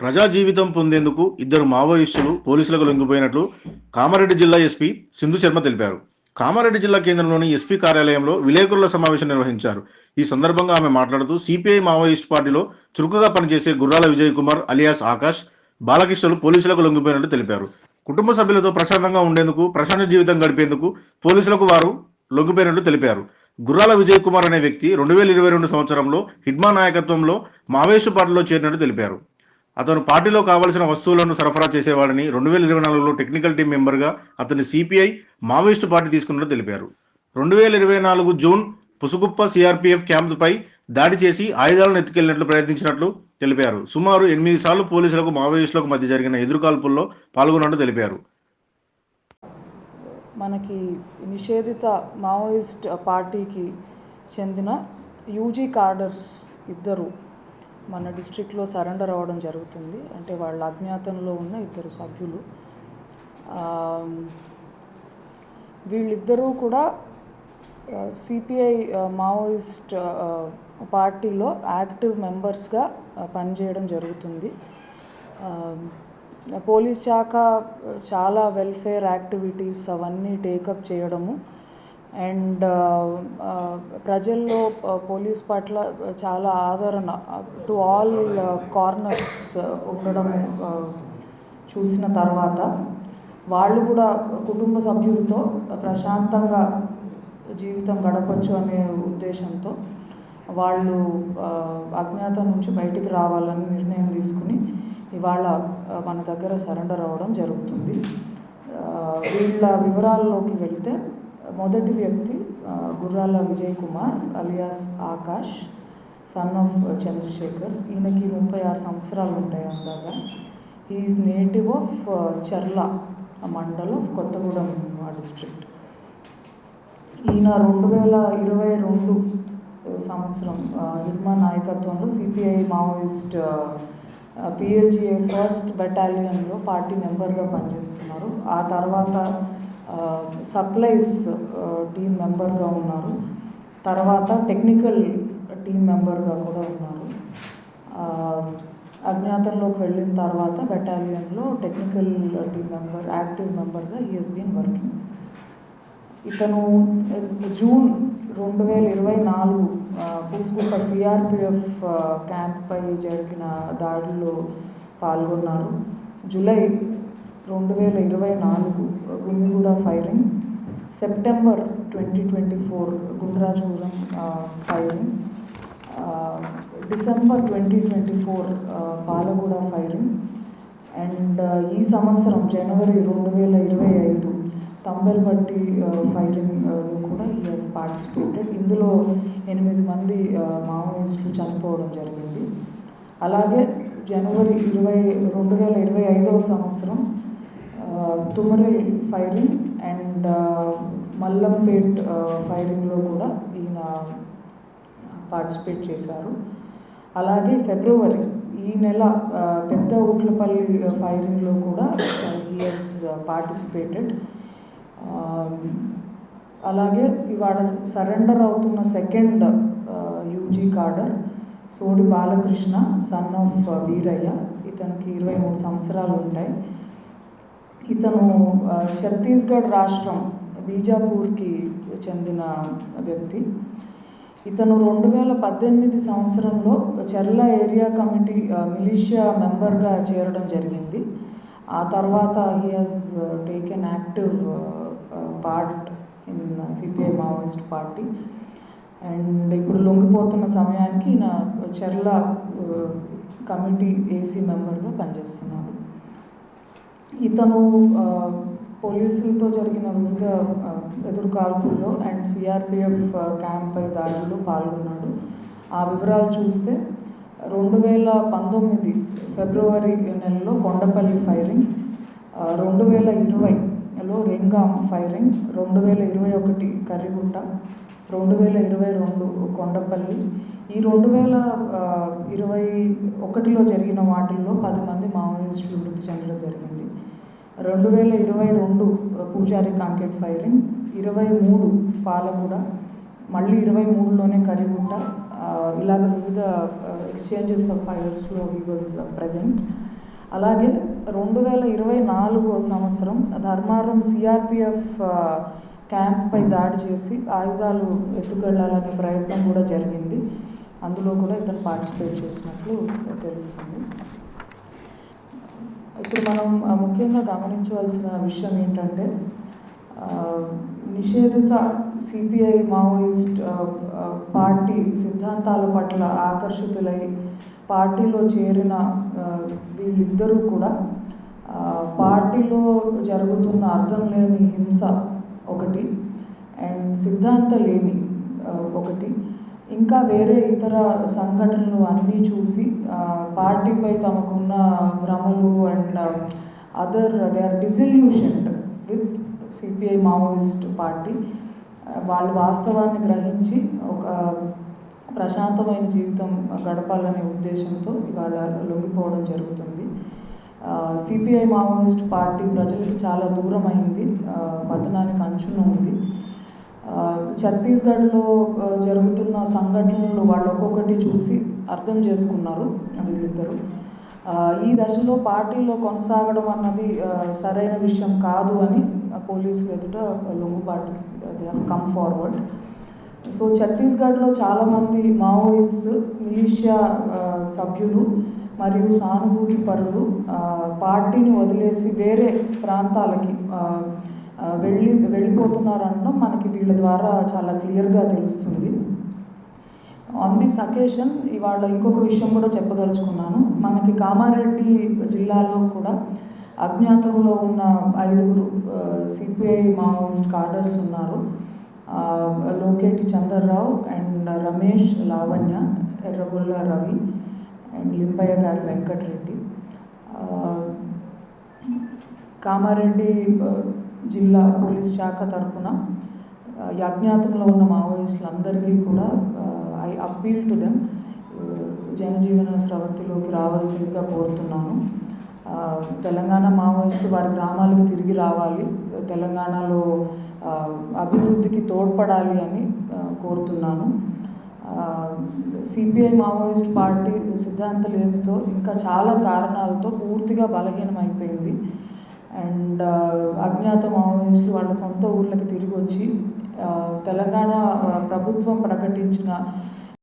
ప్రజా జీవితం పొందేందుకు ఇద్దరు మావోయిస్టులు పోలీసులకు లొంగిపోయినట్లు కామారెడ్డి జిల్లా ఎస్పీ సింధు శర్మ తెలిపారు. కామారెడ్డి జిల్లా కేంద్రంలోని ఎస్పీ కార్యాలయంలో విలేకరుల సమావేశం నిర్వహించారు. ఈ సందర్భంగా ఆమె మాట్లాడుతూ సిపిఐ మావోయిస్ట్ పార్టీలో చురుకుగా పనిచేసే గుర్రాల విజయ్ కుమార్ అలియాస్ ఆకాష్ బాలకృష్ణలు పోలీసులకు లొంగిపోయినట్టు తెలిపారు. కుటుంబ సభ్యులతో ప్రశాంతంగా ఉండేందుకు ప్రశాంత జీవితం గడిపేందుకు పోలీసులకు వారు లొంగిపోయినట్లు తెలిపారు. గుర్రాల విజయ్ కుమార్ అనే వ్యక్తి రెండు వేల ఇరవై రెండు సంవత్సరంలో హిడ్మా నాయకత్వంలో మావేశ పార్టీలో చేరినట్టు తెలిపారు. అతను పార్టీలో కావలసిన వస్తువులను సరఫరా చేసేవాడని రెండు వేల ఇరవై నాలుగులో టెక్నికల్ టీం మెంబర్గా అతని సిపిఐ మావోయిస్టు పార్టీ తీసుకున్నట్టు తెలిపారు. రెండు వేల ఇరవై నాలుగు జూన్ పుసుగుప్ప సిఆర్పిఎఫ్ క్యాంపుపై దాడి చేసి ఆయుధాలను ఎత్తుకెళ్ళినట్లు ప్రయత్నించినట్లు తెలిపారు. సుమారు ఎనిమిది సార్లు పోలీసులకు మావోయిస్టులకు మధ్య జరిగిన ఎదురుకాల్పుల్లో పాల్గొన్నట్టు తెలిపారు. మనకి నిషేధిత మావోయిస్ట్ పార్టీకి చెందిన యూజీ కార్డర్స్ ఇద్దరు మన డిస్ట్రిక్ట్లో సరెండర్ అవ్వడం జరుగుతుంది. అంటే వాళ్ళ అజ్ఞాతంలో ఉన్న ఇద్దరు సభ్యులు. వీళ్ళిద్దరూ కూడా సిపిఐ మావోయిస్ట్ పార్టీలో యాక్టివ్ మెంబర్స్గా పనిచేయడం జరుగుతుంది. పోలీస్ శాఖ చాలా వెల్ఫేర్ యాక్టివిటీస్ అవన్నీ టేకప్ చేయడము అండ్ ప్రజల్లో పోలీస్ పట్ల చాలా ఆదరణ. టు ఆల్ కార్నర్స్ ఉండడం చూసిన తర్వాత వాళ్ళు కూడా కుటుంబ సభ్యులతో ప్రశాంతంగా జీవితం గడపచ్చు అనే ఉద్దేశంతో వాళ్ళు అజ్ఞాతం నుంచి బయటికి రావాలని నిర్ణయం తీసుకుని ఇవాళ మన దగ్గర సరెండర్ అవ్వడం జరుగుతుంది. వీళ్ళ వివరాల్లోకి వెళ్తే మొదటి వ్యక్తి Gurrala Vijay Kumar alias Akash son of Chandrashekar. ఈయనకి ముప్పై ఆరు సంవత్సరాలు ఉంటాయి అందాజా. Is native of Charla mandal of Kothagudem district ఈయన రెండు వేల ఇరవై రెండు సంవత్సరం ఆ, హిడ్మా నాయకత్వంలో సిపిఐ మావోయిస్ట్ పిఎల్జిఏ ఫస్ట్ బెటాలియన్లో పార్టీ మెంబర్గా పనిచేస్తున్నారు. ఆ తర్వాత సప్లైస్ టీం మెంబర్గా ఉన్నారు. తర్వాత టెక్నికల్ టీం మెంబర్గా కూడా ఉన్నారు. అజ్ఞాతంలోకి వెళ్ళిన తర్వాత బెటాలియన్లో టెక్నికల్ టీం మెంబర్ యాక్టివ్ మెంబర్గా ఈ బీన్ వర్కింగ్. ఇతను జూన్ రెండు వేల ఇరవై నాలుగు పూసుకుంట సిఆర్పిఎఫ్ క్యాంప్పై జరిగిన దాడిలో పాల్గొన్నారు. జూలై రెండు వేల ఇరవై నాలుగు Gumiguda firing September twenty twenty four Gundrajapuram firing December twenty twenty four Palaguda firing and ఈ సంవత్సరం జనవరి రెండు వేల ఇరవై ఐదు తంబెల్బట్టి ఫైరింగ్ కూడా ఈ హెస్ పార్టిసిపేటెడ్ ఇందులో ఎనిమిది మంది మావోయిస్టులు చనిపోవడం జరిగింది. అలాగే జనవరి ఇరవై రెండు వేల ఇరవై ఐదవ సంవత్సరం తుమరిల్ ఫైరింగ్ అండ్ మల్లంపేట్ ఫైరింగ్లో కూడా ఈయన పార్టిసిపేట్ చేశారు. అలాగే ఫిబ్రవరి ఈ నెల పెద్ద ఊట్లపల్లి ఫైరింగ్లో కూడా హీఎస్ పార్టిసిపేటెడ్ అలాగే ఇవాళ సరెండర్ అవుతున్న second UG cadre Sodi Balakrishna son of Veeraiah. ఇతనికి ఇరవై మూడు సంవత్సరాలు ఉంటాయి. ఇతను ఛత్తీస్గఢ్ రాష్ట్రం బీజాపూర్కి చెందిన వ్యక్తి. ఇతను రెండు వేల పద్దెనిమిది సంవత్సరంలో చెర్ల ఏరియా కమిటీ మిలీషియా మెంబర్గా చేరడం జరిగింది. ఆ తర్వాత he has taken active part in CPI Maoist party and ఇప్పుడు లొంగిపోతున్న సమయానికి నా చెర్ల కమిటీ ఏసీ మెంబర్గా పనిచేస్తున్నాడు. ఇతను పోలీసులతో జరిగిన వివిధ ఎదురుకాల్పుల్లో అండ్ సిఆర్పిఎఫ్ క్యాంప్పై దాడుల్లో పాల్గొన్నాడు. ఆ వివరాలు చూస్తే రెండు వేల పంతొమ్మిది ఫిబ్రవరి నెలలో కొండపల్లి ఫైరింగ్ రెండు వేల ఇరవైలో రింగాం ఫైరింగ్ రెండు వేల ఇరవై ఒకటి కర్రిగుట్ట రెండు వేల ఇరవై రెండు కొండపల్లి. ఈ రెండు వేల ఇరవై ఒకటిలో జరిగిన వాటిల్లో పది మంది మావోయిస్టులు మృతి చెందడం జరిగింది. రెండు వేల ఇరవై రెండు పూజారి కాంకెట్ ఫైరింగ్ ఇరవై మూడు పాలగూడ మళ్ళీ ఇరవై మూడులోనే కరిగుట్ట ఇలాగ వివిధ ఎక్స్చేంజెస్ ఆఫ్ ఫైర్స్లో హీ వాజ్ ప్రజెంట్ అలాగే రెండు వేల ఇరవై నాలుగో సంవత్సరం ధర్మారం సిఆర్పిఎఫ్ క్యాంప్పై దాడి చేసి ఆయుధాలు ఎత్తుకెళ్ళాలనే ప్రయత్నం కూడా జరిగింది. అందులో కూడా ఇతను పార్టిసిపేట్ చేసినట్లు తెలుస్తుంది. ఇప్పుడు మనం ముఖ్యంగా గమనించవలసిన విషయం ఏంటంటే నిషేధిత సిపిఐ మావోయిస్ట్ పార్టీ సిద్ధాంతాల పట్ల ఆకర్షితులై పార్టీలో చేరిన వీళ్ళిద్దరూ కూడా పార్టీలో జరుగుతున్న అర్థం లేని హింస ఒకటి. అండ్ సిద్ధాంతలేమి ఒకటి. ఇంకా వేరే ఇతర సంఘటనలు అన్నీ చూసి పార్టీపై తమకున్న భ్రమలు and other they are disillusioned with CPI Maoist party వాళ్ళు వాస్తవాన్ని గ్రహించి ఒక ప్రశాంతమైన జీవితం గడపాలనే ఉద్దేశంతో ఇవాళ లొంగిపోవడం జరుగుతుంది. సిపిఐ మావోయిస్ట్ పార్టీ ప్రజలకు చాలా దూరం అయింది. పతనానికి అంచున ఉంది. ఛత్తీస్గఢ్లో జరుగుతున్న సంఘటనలు వాళ్ళు ఒక్కొక్కటి చూసి అర్థం చేసుకున్నారు వీళ్ళిద్దరూ. ఈ దశలో పార్టీలో కొనసాగడం అన్నది సరైన విషయం కాదు అని పోలీసులు ఎదుట లొంగుబాటు they have come forward. So ఛత్తీస్గఢ్లో చాలామంది మావోయిస్ట్ మిలీషియా సభ్యులు మరియు సానుభూతి పరులు పార్టీని వదిలేసి వేరే ప్రాంతాలకి వెళ్ళి వెళ్ళిపోతున్నారనడం మనకి వీళ్ళ ద్వారా చాలా క్లియర్గా తెలుస్తుంది. ఆన్ దిస్ అకేషన్ ఇవాళ ఇంకొక విషయం కూడా చెప్పదలుచుకున్నాను. మనకి కామారెడ్డి జిల్లాలో కూడా అజ్ఞాతంలో ఉన్న ఐదుగురు సిపిఐ మావోయిస్ట్ కార్డర్స్ ఉన్నారు. లోకేటి చంద్రరావు అండ్ రమేష్ లావణ్య ఎర్రగొల్ల రవి. అండ్ గారు గారి వెంకటరెడ్డి కామారెడ్డి జిల్లా పోలీస్ శాఖ తరఫున ఈ అజ్ఞాతంలో ఉన్న మావోయిస్టులందరికీ కూడా ఐ అప్పీల్ టు దెమ్ జనజీవన స్రవంతిలోకి రావాల్సిందిగా కోరుతున్నాను. తెలంగాణ మావోయిస్టులు వారి గ్రామాలకు తిరిగి రావాలి. తెలంగాణలో అభివృద్ధికి తోడ్పడాలి అని కోరుతున్నాను. సిపిఐ మావోయిస్ట్ పార్టీ సిద్ధాంతాలు ఏమితో ఇంకా చాలా కారణాలతో పూర్తిగా బలహీనమైపోయింది. అండ్ అజ్ఞాత మావోయిస్టులు వాళ్ళ సొంత ఊళ్ళకి తిరిగి వచ్చి తెలంగాణ ప్రభుత్వం ప్రకటించిన